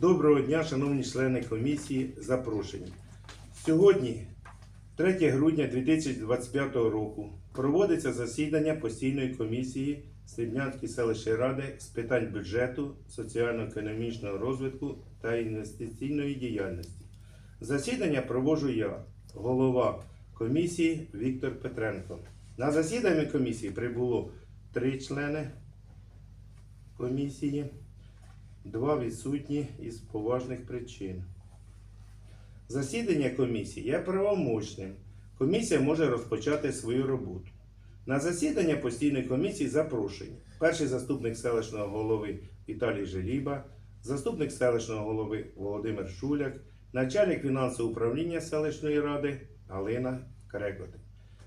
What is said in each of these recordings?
Доброго дня, шановні члени комісії, запрошені. Сьогодні, 3 грудня 2025 року, проводиться засідання постійної комісії Срібнянської селищної ради з питань бюджету, соціально-економічного розвитку та інвестиційної діяльності. Засідання проводжу я, голова комісії Віктор Петренко. На засіданні комісії прибуло три члени комісії. Два відсутні із поважних причин. Засідання комісії є правомочним. Комісія може розпочати свою роботу. На засідання постійної комісії запрошені перший заступник селищного голови Віталій Желіба, заступник селищного голови Володимир Шуляк, начальник фінансового управління селищної ради Галина Крекоти,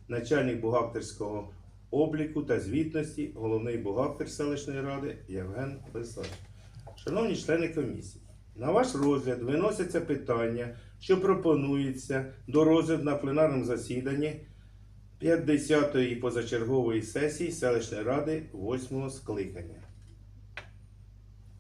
начальник бухгалтерського обліку та звітності, головний бухгалтер селищної ради Євген Лисак. Шановні члени комісії, на ваш розгляд виносяться питання, що пропонуються до розгляду на пленарному засіданні 50-ї позачергової сесії селищної ради 8-го скликання.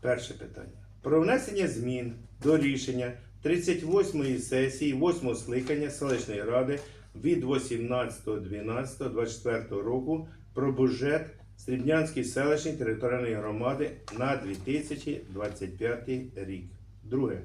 Перше питання. Про внесення змін до рішення 38-ї сесії 8-го скликання селищної ради від 18.12.24 року про бюджет Срібнянської селищної територіальної громади на 2025 рік. Друге.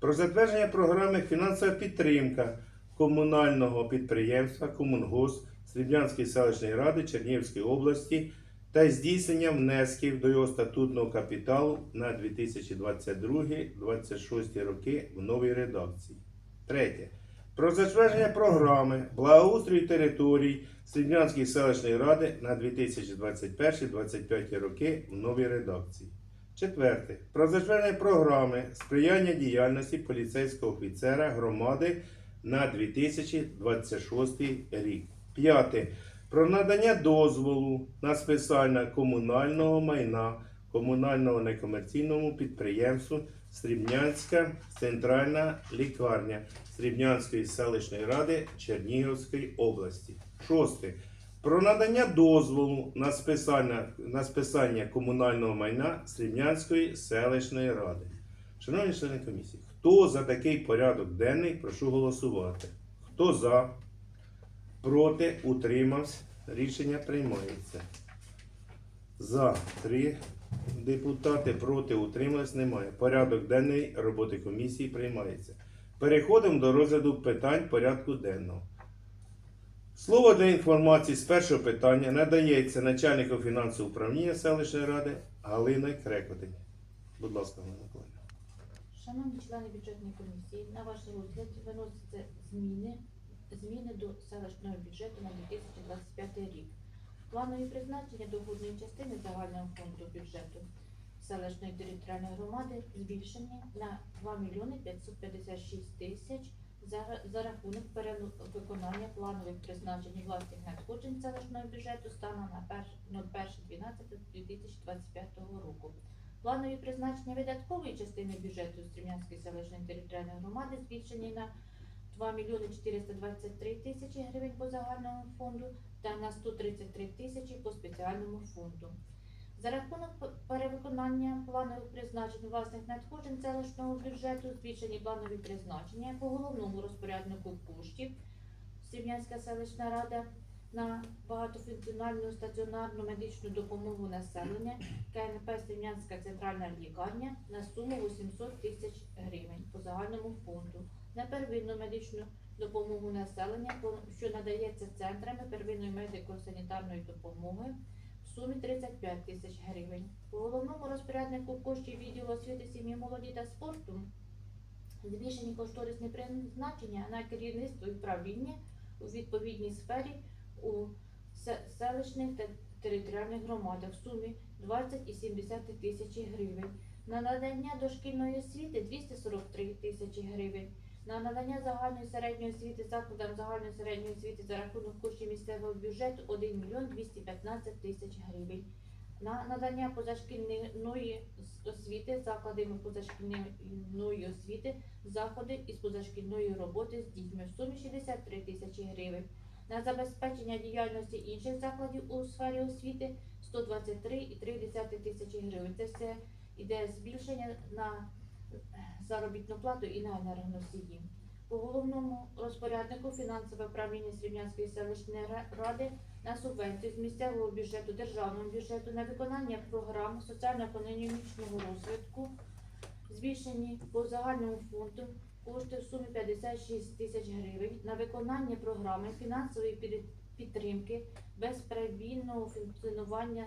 Про затвердження програми фінансова підтримка комунального підприємства Комунгос Срібнянської селищної ради Чернігівської області та здійснення внесків до його статутного капіталу на 2022-2026 роки в новій редакції. Третє. Про затвердження програми благоустрою територій Срібнянської селищної ради на 2021-2025 роки в новій редакції. Четверте. Про затвердження програми сприяння діяльності поліцейського офіцера громади на 2026 рік. П'яте. Про надання дозволу на списання комунального майна комунального некомерційному підприємству Срібнянська центральна лікарня Срібнянської селищної ради Чернігівської області. Шосте. Про надання дозволу на списання, на списання комунального майна Срібнянської селищної ради. Шановні члени комісії, хто за такий порядок денний, прошу голосувати. Хто за, проти, утримався, рішення приймається. За три депутати, проти, утримались, немає. Порядок денний роботи комісії приймається. Переходимо до розгляду питань порядку денного. Слово для інформації з першого питання надається начальнику фінансового управління селищної ради Галини Крекотень. Будь ласка, Галина Миколаївна. Шановні члени бюджетної комісії, на ваш розгляд виносяться зміни, зміни до селищного бюджету на 2025 рік. Планові призначення доходної частини загального фонду бюджету селищної територіальної громади збільшені на 2 мільйони 556 тисяч за, за рахунок перевиконання планових призначень власних надходжень селищного бюджету станом на 01.12.2025 року. Планові призначення видаткової частини бюджету Стрім'янської селищної територіальної громади збільшені на 2 мільйони 423 тисячі гривень по загальному фонду та на 133 тисячі по спеціальному фонду. За рахунок перевиконання планових призначень власних надходжень селищного бюджету збільшені планові призначення по головному розпоряднику коштів Стрім'янська селищна рада на багатофункціональну стаціонарну медичну допомогу населення КНП Стрім'янська центральна лікарня на суму 800 тисяч гривень по загальному фонду на первинну медичну допомогу населення, що надається центрами первинної медико-санітарної допомоги в сумі 35 тисяч гривень. По головному розпоряднику коштів відділу освіти сім'ї молоді та спорту збільшені кошторисні призначення на керівництво і управління у відповідній сфері у селищних та територіальних громадах в сумі 20,7 тисячі гривень. На надання дошкільної освіти 243 тисячі гривень. На надання загальної середньої освіти закладам загальної середньої освіти за рахунок коштів місцевого бюджету 1 мільйон 215 тисяч гривень. На надання позашкільної освіти закладами позашкільної освіти заходи із позашкільної роботи з дітьми в сумі 63 тисячі гривень. На забезпечення діяльності інших закладів у сфері освіти 123,3 тисячі гривень. Це все іде збільшення на заробітну плату і на енергоносії. По головному розпоряднику фінансове управління Срібнянської селищної ради на субвенцію з місцевого бюджету, державного бюджету на виконання програм соціально-економічного розвитку збільшені по загальному фонду кошти в сумі 56 тисяч гривень на виконання програми фінансової підтримки безперебійного функціонування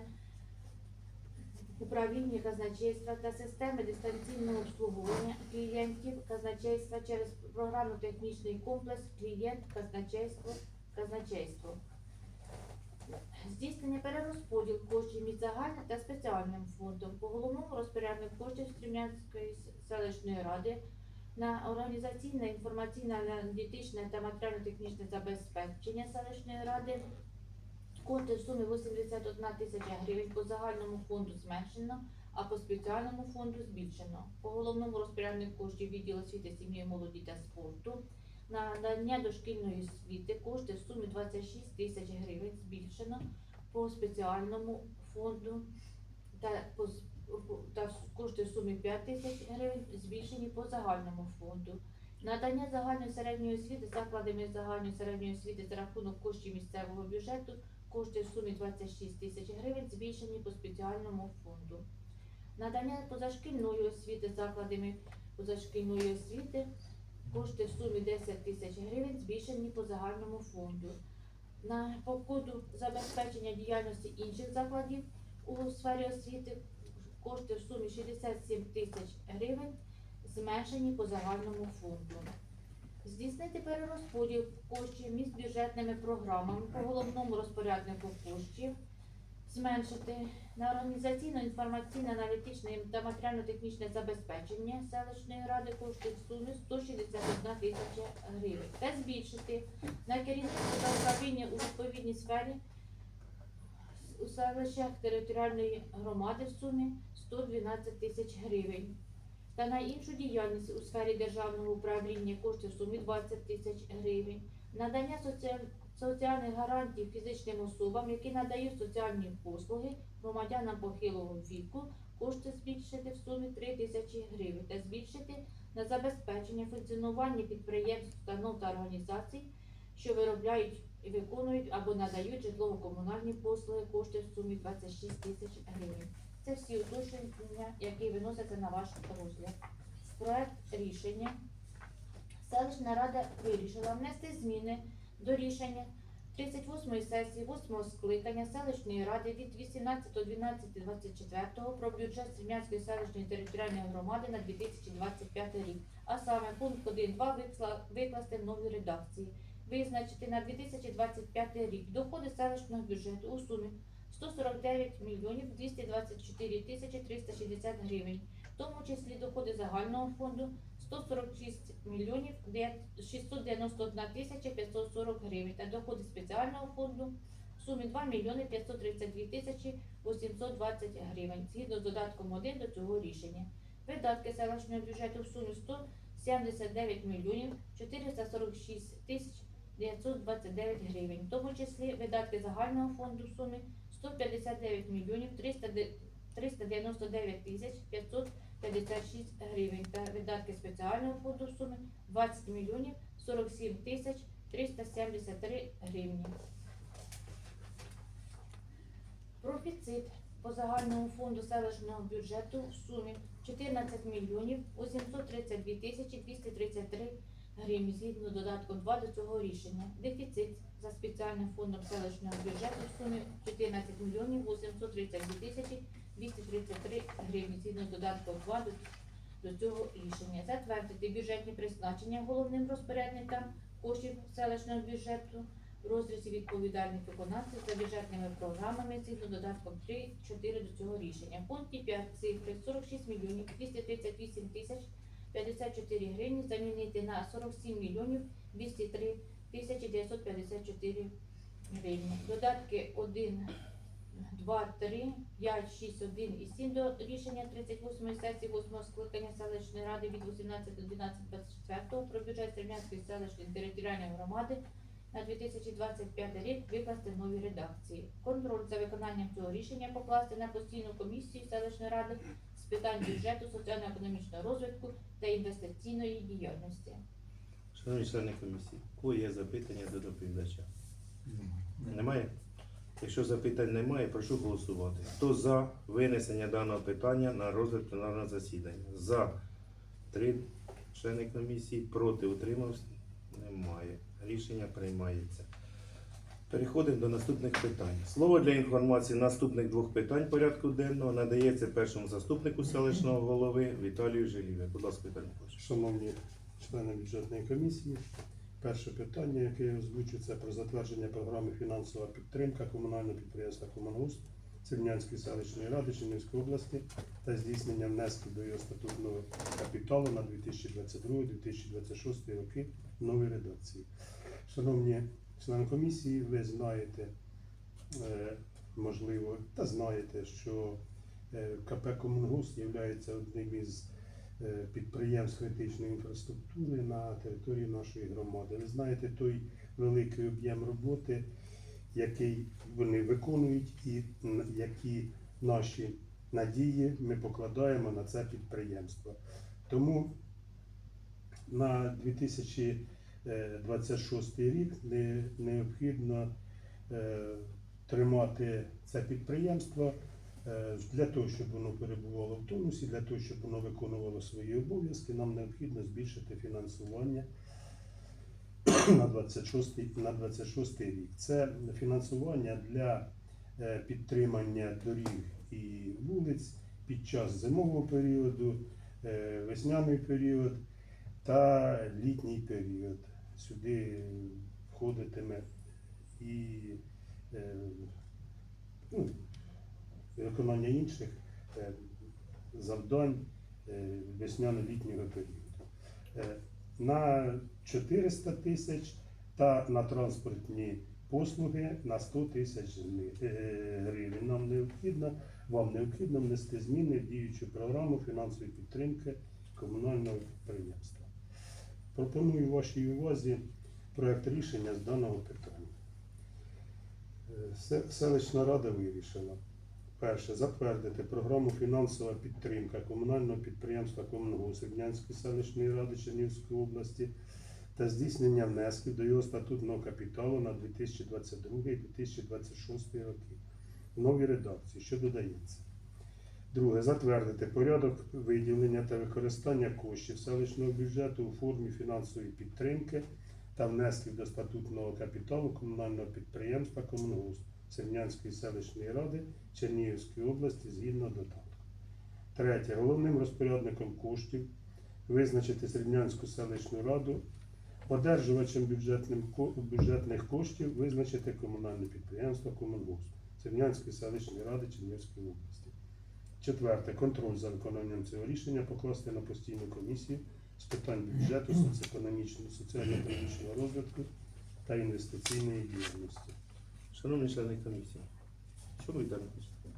управління казначейства та системи дистанційного обслуговування клієнтів казначейства через програмно-технічний комплекс клієнт казначейство казначейство. Здійснення перерозподіл коштів між загальним та спеціальним фондом по головному розпоряднику коштів Стрім'янської селищної ради на організаційне, інформаційне, аналітичне та матеріально-технічне забезпечення селищної ради Кошти в сумі 81 тисяча гривень по загальному фонду зменшено, а по спеціальному фонду збільшено. По головному розпоряднику коштів відділу освіти, сім'ї, молоді та спорту на надання дошкільної освіти кошти в сумі 26 тисяч гривень збільшено по спеціальному фонду та по та кошти в сумі 5 тисяч гривень збільшені по загальному фонду. Надання загальної середньої освіти закладами загальної середньої освіти за рахунок коштів місцевого бюджету кошти в сумі 26 тисяч гривень збільшені по спеціальному фонду. Надання позашкільної освіти закладами позашкільної освіти кошти в сумі 10 тисяч гривень збільшені по загальному фонду. На коду забезпечення діяльності інших закладів у сфері освіти кошти в сумі 67 тисяч гривень зменшені по загальному фонду. Здійснити перерозподіл коштів між бюджетними програмами по головному розпоряднику коштів, зменшити на організаційно-інформаційне, аналітичне та матеріально-технічне забезпечення селищної ради кошти в сумі 161 тисяча гривень та збільшити на керівництво та управління у відповідній сфері у селищах територіальної громади в сумі 112 тисяч гривень та на іншу діяльність у сфері державного управління коштів в сумі 20 тисяч гривень, надання соціаль- соціальних гарантій фізичним особам, які надають соціальні послуги громадянам похилого віку, кошти збільшити в сумі 3 тисячі гривень та збільшити на забезпечення функціонування підприємств, установ та організацій, що виробляють і виконують або надають житлово-комунальні послуги кошти в сумі 26 тисяч гривень. Це всі уточнення, які виносяться на ваш розгляд. Проект рішення. Селищна рада вирішила внести зміни до рішення 38-ї сесії 8-го скликання селищної ради від 18.12.24 про бюджет Стрім'янської селищної територіальної громади на 2025 рік. А саме пункт 1.2 викла- викласти в новій редакції. Визначити на 2025 рік доходи селищного бюджету у сумі 149 мільйонів 224 тисячі 360 гривень, в тому числі доходи загального фонду 146 мільйонів 691 тисяча 540 гривень. Та доходи спеціального фонду в сумі 2 мільйони 532 тисячі 820 гривень, згідно з додатком 1 до цього рішення. Видатки селищного бюджету в сумі 179 мільйонів 446 тисяч 929 гривень, в тому числі видатки загального фонду в сумі 159 мільйонів 399 тисяч 556 гривень та видатки спеціального фонду в сумі 20 мільйонів 47 тисяч 373 гривні. Профіцит по загальному фонду селищного бюджету в сумі 14 мільйонів 832 тисячі 233 гривні згідно додатком 2 до цього рішення. Дефіцит за спеціальним фондом селищного бюджету в сумі 14 мільйонів 832 тисячі 233 гривні згідно з додатком 2 до, до цього рішення. Затвердити бюджетні призначення головним розпорядникам коштів селищного бюджету в розрізі відповідальних виконавців за бюджетними програмами згідно додатком 3, 4 до цього рішення. В пункті 5 цифри 46 мільйонів 238 тисяч 54 гривні замінити на 47 мільйонів 203 тисячі 954 гривні. Додатки 1, 2, 3, 5, 6, 1 і 7 до рішення 38 сесії 8 скликання селищної ради від 18 до 12 24 про бюджет Стрім'янської селищної територіальної громади на 2025 рік викласти в новій редакції. Контроль за виконанням цього рішення покласти на постійну комісію селищної ради питань бюджету, соціально-економічного розвитку та інвестиційної діяльності. Шановні члени комісії, у кого є запитання до доповідача? Немає? Якщо запитань немає, прошу голосувати. Хто за винесення даного питання на розгляд пленарного засідання? За три члени комісії, проти утримався? Немає. Рішення приймається. Переходимо до наступних питань. Слово для інформації наступних двох питань порядку денного надається першому заступнику селищного голови Віталію Желіве. Будь ласка, Віталій. Шановні члени бюджетної комісії, перше питання, яке я озвучу, це про затвердження програми фінансова підтримка комунального підприємства Комунгус Севнянської селищної ради Чернівської області та здійснення внесків до його статутного капіталу на 2022-2026 роки в новій редакції. Шановні члени комісії, ви знаєте, е, можливо, та знаєте, що е, КП Комунгус є одним із е, підприємств критичної інфраструктури на території нашої громади. Ви знаєте той великий об'єм роботи, який вони виконують, і які наші надії ми покладаємо на це підприємство. Тому на 2026 рік не, необхідно е, тримати це підприємство е, для того, щоб воно перебувало в тонусі, для того, щоб воно виконувало свої обов'язки, нам необхідно збільшити фінансування на 26, на 26 рік. Це фінансування для е, підтримання доріг і вулиць під час зимового періоду, е, весняний період та літній період. Сюди входитиме і е, ну, виконання інших е, завдань е, весняно-літнього періоду. На 400 тисяч та на транспортні послуги на 100 тисяч гривень. Нам необхідно, вам необхідно внести зміни в діючу програму фінансової підтримки комунального підприємства. Пропоную вашій увазі проект рішення з даного питання. Е, Селищна рада вирішила. Перше, затвердити програму фінансова підтримка комунального підприємства Комунгос Рівнянської селищної ради Чернігівської області та здійснення внесків до його статутного капіталу на 2022-2026 роки. В новій редакції, що додається. Друге, затвердити порядок виділення та використання коштів селищного бюджету у формі фінансової підтримки та внесків до статутного капіталу комунального підприємства Комунгос Севнянської селищної ради Чернігівської області згідно додатку. Третє. Головним розпорядником коштів визначити Срібнянську селищну раду, одержувачем бюджетних коштів визначити комунальне підприємство Комунгос Срібнянської селищної ради Чернігівської області. Четверте. Контроль за виконанням цього рішення покласти на постійну комісію з питань бюджету, соціоекономічного, соціально-економічного розвитку та інвестиційної діяльності. Шановні члени комісії, що ви там хочете?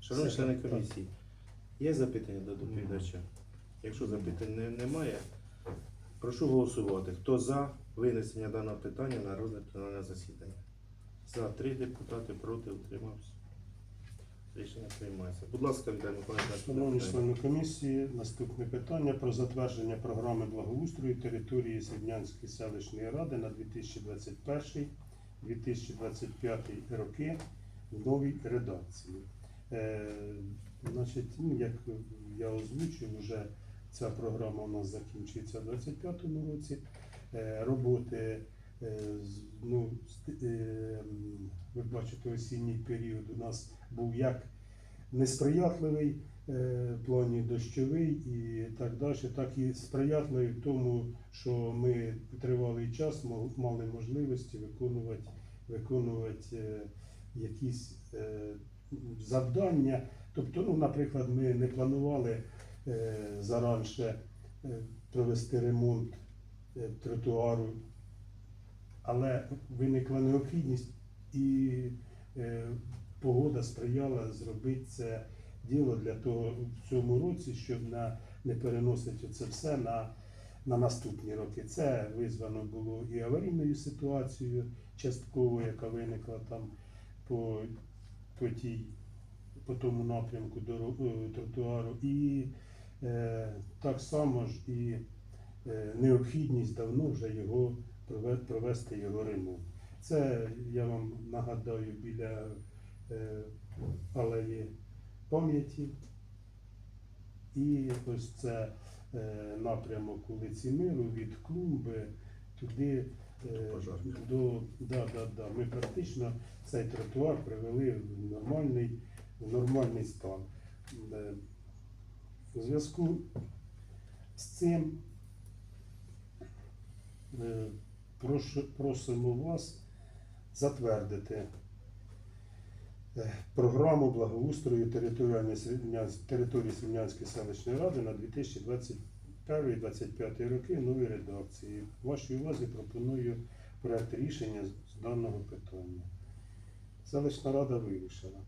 Шановні члени комісії, є запитання до доповідача? Якщо запитань не- немає, прошу голосувати. Хто за винесення даного питання на розгляд пленарного засідання? За три депутати, проти, утримався. Рішення приймається. Будь ласка, Віталій Миколаївич, Шановні члени комісії, наступне питання про затвердження програми благоустрою території Срібнянської селищної ради на 2021-2025 роки в новій редакції. Е, значить, ну, як я озвучив, вже ця програма у нас закінчується у 2025 році. Е, роботи, е, ну, е, ви бачите, осінній період у нас був як несприятливий е, в плані дощовий і так далі, так і сприятливий в тому, що ми тривалий час мали можливості виконувати, виконувати е, якісь е, завдання. Тобто, ну, наприклад, ми не планували заранше провести ремонт тротуару, але виникла необхідність і е, погода сприяла зробити це діло для того в цьому році, щоб на, не переносити це все на, на наступні роки. Це визвано було і аварійною ситуацією, частково, яка виникла там по, по тій по тому напрямку доро- е, тротуару, і е, так само ж і е, необхідність давно вже його провести його ремонт. Це я вам нагадаю біля е, алеї пам'яті. І ось це е, напрямок вулиці Миру від клумби туди е, До да, да, да. Ми практично цей тротуар привели в нормальний, в нормальний стан. Е, У зв'язку з цим е, прошу- просимо вас затвердити е, програму благоустрою території Срібнянської селищної ради на 2021-2025 роки в редакції. Вашій увазі пропоную проект рішення з- даного питання. Селищна рада вирішила.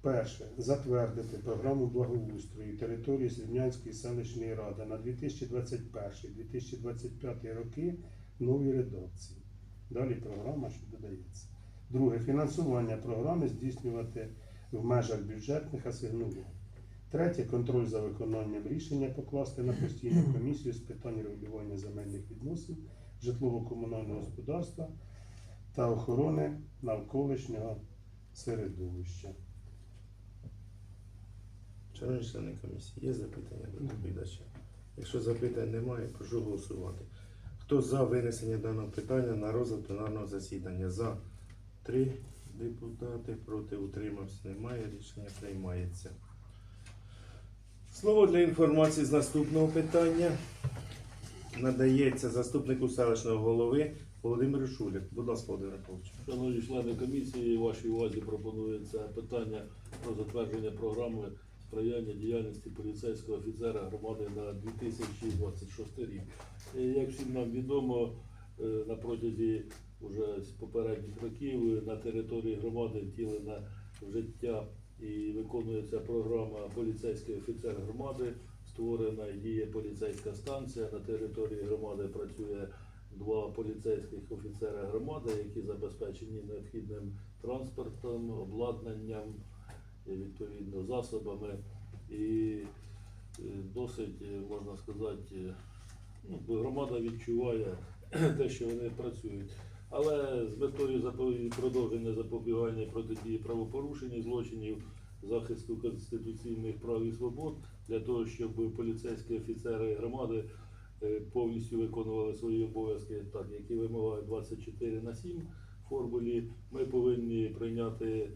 Перше. Затвердити програму благоустрою території Срібнянської селищної ради на 2021-2025 роки в редакції. Далі програма, що додається. Друге. Фінансування програми здійснювати в межах бюджетних асигнувань. Третє. Контроль за виконанням рішення покласти на постійну комісію з питань регулювання земельних відносин, житлово-комунального господарства та охорони навколишнього середовища. Шановні члени комісії, є запитання до доповідача? Якщо запитань немає, прошу голосувати. Хто за винесення даного питання на розгляд пленарного засідання? За три депутати, проти утримався немає. Рішення приймається. Слово для інформації з наступного питання надається заступнику селищного голови Володимиру Шуляк. Будь ласка, Володимир Павлович. Шановні члени комісії, вашій увазі пропонується питання про затвердження програми сприяння діяльності поліцейського офіцера громади на 2026 рік. Е, Як всім нам відомо, е, на протязі вже попередніх років на території громади втілена в життя і виконується програма поліцейський офіцер громади. Створена і діє поліцейська станція. На території громади працює два поліцейських офіцера громади, які забезпечені необхідним транспортом, обладнанням, і, відповідно засобами. І е, досить, е, можна сказати, е, ну, громада відчуває те, що вони працюють. Але з метою продовження запобігання протидії правопорушень злочинів, захисту конституційних прав і свобод, для того, щоб поліцейські офіцери громади повністю виконували свої обов'язки, так, які вимагають 24 на 7 формулі, ми повинні прийняти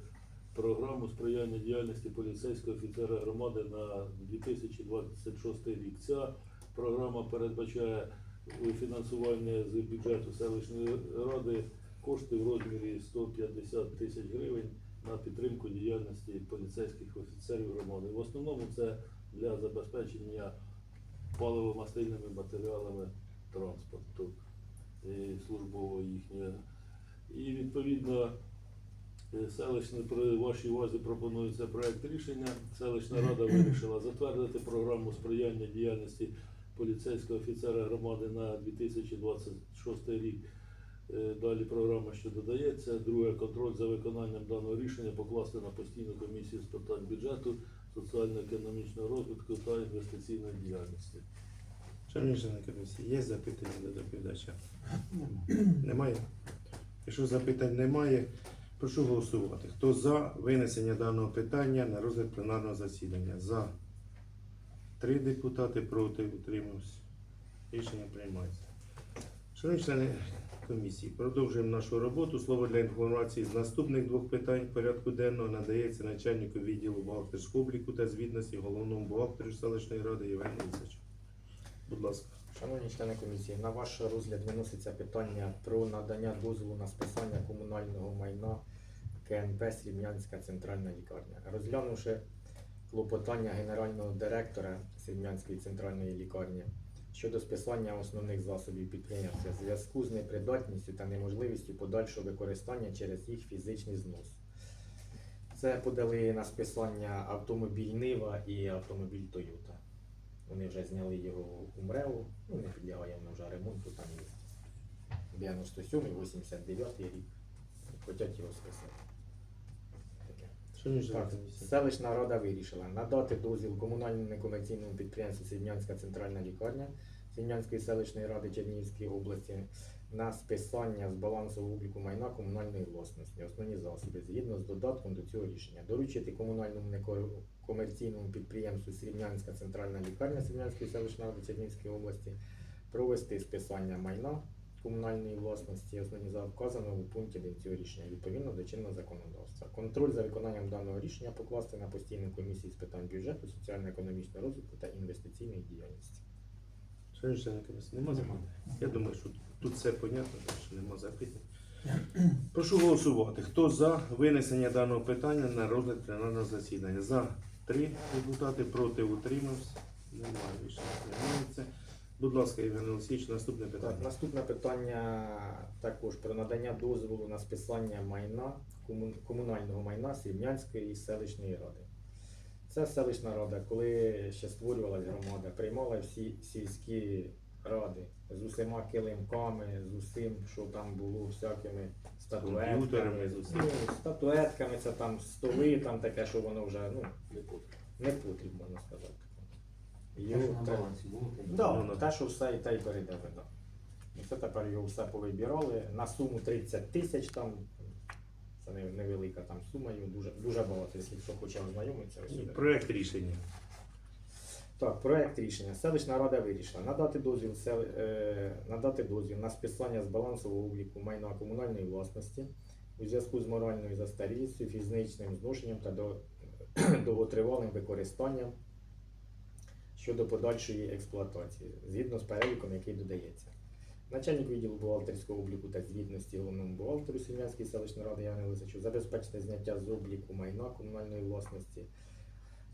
програму сприяння діяльності поліцейського офіцера громади на 2026 рік. Ця програма передбачає фінансування з бюджету селищної ради кошти в розмірі 150 тисяч гривень на підтримку діяльності поліцейських офіцерів громади. В основному це для забезпечення паливо-мастильними матеріалами транспорту і службового їхнього. І відповідно е, селищне при вашій увазі пропонується проект рішення. Селищна рада вирішила затвердити програму сприяння діяльності поліцейського офіцера громади на 2026 рік. Е, Далі програма, що додається. Друге, контроль за виконанням даного рішення покласти на постійну комісію з питань бюджету, соціально-економічного розвитку та інвестиційної діяльності. Шановні члени комісії, є запитання до доповідача? Немає? Якщо запитань немає, прошу голосувати. Хто за винесення даного питання на розгляд пленарного засідання? За. Три депутати проти утримався. Рішення приймається. Шановні члени комісії, продовжуємо нашу роботу. Слово для інформації з наступних двох питань порядку денного надається начальнику відділу бухгалтерського обліку та звітності головному бухгалтеру селищної ради Євгену Ісачу. Будь ласка. Шановні члени комісії, на ваш розгляд виноситься питання про надання дозволу на списання комунального майна КНП Срібнянська центральна лікарня. Розглянувши клопотання генерального директора Срібнянської центральної лікарні щодо списання основних засобів підприємства в зв'язку з непридатністю та неможливістю подальшого використання через їх фізичний знос. Це подали на списання автомобіль Нива і автомобіль Тойота. Вони вже зняли його у МРЕО, ну не підлягає воно вже ремонту, там є 97-й, 89-й рік. Хотять його списати. Так, селищна рада вирішила надати дозвіл комунальному некомерційному підприємству Срібнянська центральна лікарня Срібнянської селищної ради Чернігівської області на списання з балансового обліку майна комунальної власності, основні засоби, згідно з додатком до цього рішення. Доручити комунальному некомерційному підприємству Срібнянська центральна лікарня Срібнянської селищної ради Чернігівської області провести списання майна комунальної власності, основні за вказаного у пункті 1 цього рішення відповідно до чинного законодавства. Контроль за виконанням даного рішення покласти на постійну комісію з питань бюджету, соціально-економічного розвитку та інвестиційної діяльності. Шановні члени нема запитань? Я думаю, що тут все понятно, що нема запитань. Прошу голосувати. Хто за винесення даного питання на розгляд пленарного засідання? За три депутати, проти утримався. Немає рішення приймається. Будь ласка, Євген Олексійович, наступне Так, питання. наступне питання також про надання дозволу на списання майна кому- комунального майна Срібнянської селищної ради. Це селищна рада, коли ще створювалася громада, приймала всі сільські ради з усіма килимками, з усім, що там було, всякими статуетками. З усім. Ну, статуетками, це там столи, там таке, що воно вже ну, Не потрібно. не потрібно, можна сказати. Те, Його що Да, Ну, ну. те, все і те й передали, да. І це тепер його все повибирали. На суму 30 тисяч там. Це невелика там сума, його дуже, дуже багато, якщо хто хоче ознайомитися. Проект рішення. Так, проект рішення. Селищна рада вирішила надати дозвіл, сел, е, надати дозвіл на списання з балансового обліку майна комунальної власності у зв'язку з моральною застарілістю, фізичним зношенням та до, довготривалим використанням щодо подальшої експлуатації, згідно з переліком, який додається. Начальник відділу бухгалтерського обліку та звітності головному бухгалтеру Сім'янської селищної ради Яни Лисичу забезпечити зняття з обліку майна комунальної власності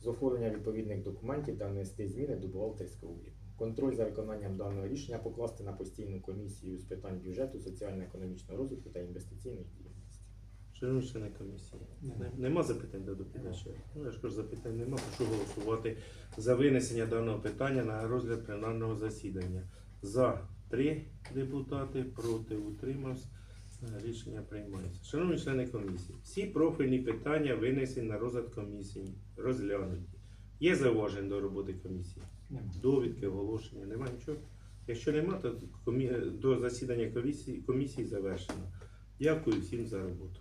з оформлення відповідних документів та внести зміни до бухгалтерського обліку. Контроль за виконанням даного рішення покласти на постійну комісію з питань бюджету, соціально-економічного розвитку та інвестиційної діяльності. Шановні члени комісії. Не- Нема запитань до доповідача? Ну, я ж кажу, запитань нема. Прошу голосувати за винесення даного питання на розгляд пленарного засідання. За три депутати, проти утримався. Е, Рішення приймається. Шановні члени комісії, всі профільні питання винесені на розгляд комісії, розглянуті. Є зауваження до роботи комісії? Нема. Довідки, оголошення, нема нічого. Якщо нема, то комі... до засідання комісії, комісії завершено. Дякую всім за роботу.